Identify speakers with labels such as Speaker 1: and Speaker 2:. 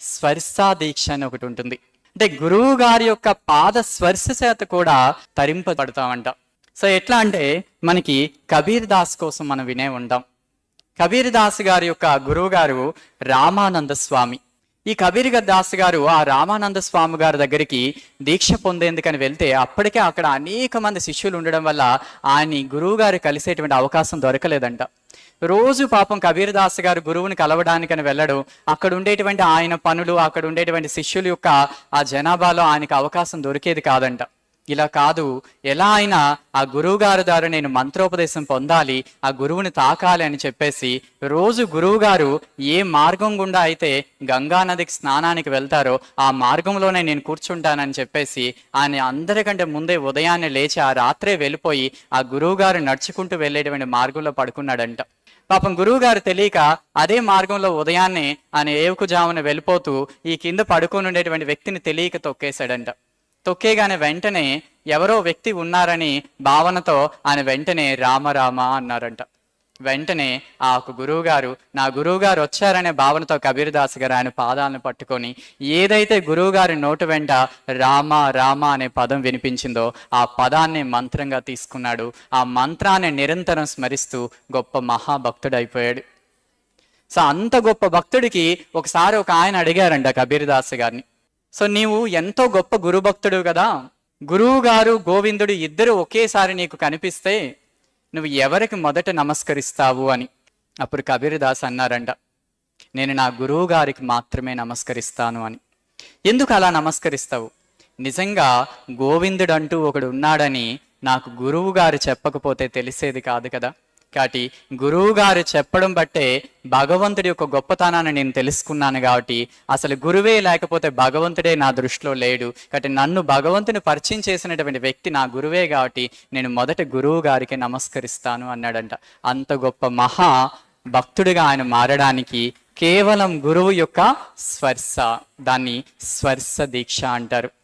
Speaker 1: స్పర్శ దీక్ష అని ఒకటి ఉంటుంది. అంటే గురువు గారి యొక్క పాద స్పర్శ చేత కూడా తరింపబడతామంట. సో ఎట్లా అంటే మనకి కబీర్ దాస్ కోసం మనం వినే ఉంటాం. కబీర్ దాస్ గారి యొక్క గురువు గారు రామానంద స్వామి. ఈ కబీర్ దాస్ గారు ఆ రామానంద స్వామి గారి దగ్గరికి దీక్ష పొందేందుకని వెళ్తే అప్పటికే అక్కడ అనేక మంది శిష్యులు ఉండడం వల్ల ఆయన గురువు గారు కలిసేటువంటి అవకాశం దొరకలేదంట. రోజు పాపం కబీర్ దాస్ గారు గురువుని కలవడానికని వెళ్ళడు. అక్కడ ఉండేటువంటి ఆయన పనులు అక్కడ ఉండేటువంటి శిష్యుల యొక్క ఆ జనాభాలో ఆయనకు అవకాశం దొరికేది కాదంట. ఇలా కాదు. ఎలా అయినా ఆ గురువు గారి ద్వారా నేను మంత్రోపదేశం పొందాలి ఆ గురువుని తాకాలి అని చెప్పేసి రోజు గురువు గారు ఏ మార్గం గుండా అయితే గంగా నదికి స్నానానికి వెళ్తారో ఆ మార్గంలోనే నేను కూర్చుంటానని చెప్పేసి ఆయన అందరికంటే ముందే ఉదయాన్నే లేచి ఆ రాత్రే వెళ్ళిపోయి ఆ గురువు గారు నడుచుకుంటూ వెళ్ళేటువంటి మార్గంలో పడుకున్నాడంట. పాపం గురువు గారు తెలియక అదే మార్గంలో ఉదయాన్నే ఆయన ఏవుకు జామున వెళ్ళిపోతూ ఈ కింద పడుకొని ఉండేటువంటి వ్యక్తిని తెలియక తొక్కేశాడంట. తొక్కేగానే వెంటనే ఎవరో వ్యక్తి ఉన్నారని భావనతో ఆయన వెంటనే రామ రామ అన్నారంట. వెంటనే ఆ ఒక గురువుగారు నా గురువు గారు వచ్చారనే భావనతో కబీర్దాస్ గారు ఆయన పాదాలను పట్టుకొని ఏదైతే గురువుగారి నోటు వెంట రామ రామ అనే పదం వినిపించిందో ఆ పదాన్ని మంత్రంగా తీసుకున్నాడు. ఆ మంత్రాన్ని నిరంతరం స్మరిస్తూ గొప్ప మహాభక్తుడైపోయాడు. సో అంత గొప్ప భక్తుడికి ఒకసారి ఒక ఆయన అడిగారంట కబీర్దాస్ గారిని. సో నీవు ఎంతో గొప్ప గురుభక్తుడు కదా. గురువు గారు గోవిందుడు ఇద్దరు ఒకేసారి నీకు కనిపిస్తే నువ్వు ఎవరికి మొదట నమస్కరిస్తావు అని. అప్పుడు కబీర్ దాస్ అన్నారంట నేను నా గురువు గారికి మాత్రమే నమస్కరిస్తాను అని. ఎందుకు అలా నమస్కరిస్తావు? నిజంగా గోవిందుడు అంటూ ఒకడు ఉన్నాడని నాకు గురువు గారు చెప్పకపోతే తెలిసేది కాదు కదా. కాబట్టి గురువు గారు చెప్పడం బట్టే భగవంతుడి యొక్క గొప్పతనాన్ని నేను తెలుసుకున్నాను కాబట్టి అసలు గురువే లేకపోతే భగవంతుడే నా దృష్టిలో లేడు. కాబట్టి నన్ను భగవంతుని పరిచయం చేసినటువంటి వ్యక్తి నా గురువే కాబట్టి నేను మొదట గురువు గారికి నమస్కరిస్తాను అన్నాడంట. అంత గొప్ప మహా భక్తుడిగా ఆయన మారడానికి కేవలం గురువు యొక్క స్పర్శ దాన్ని స్పర్శ దీక్ష అంటారు.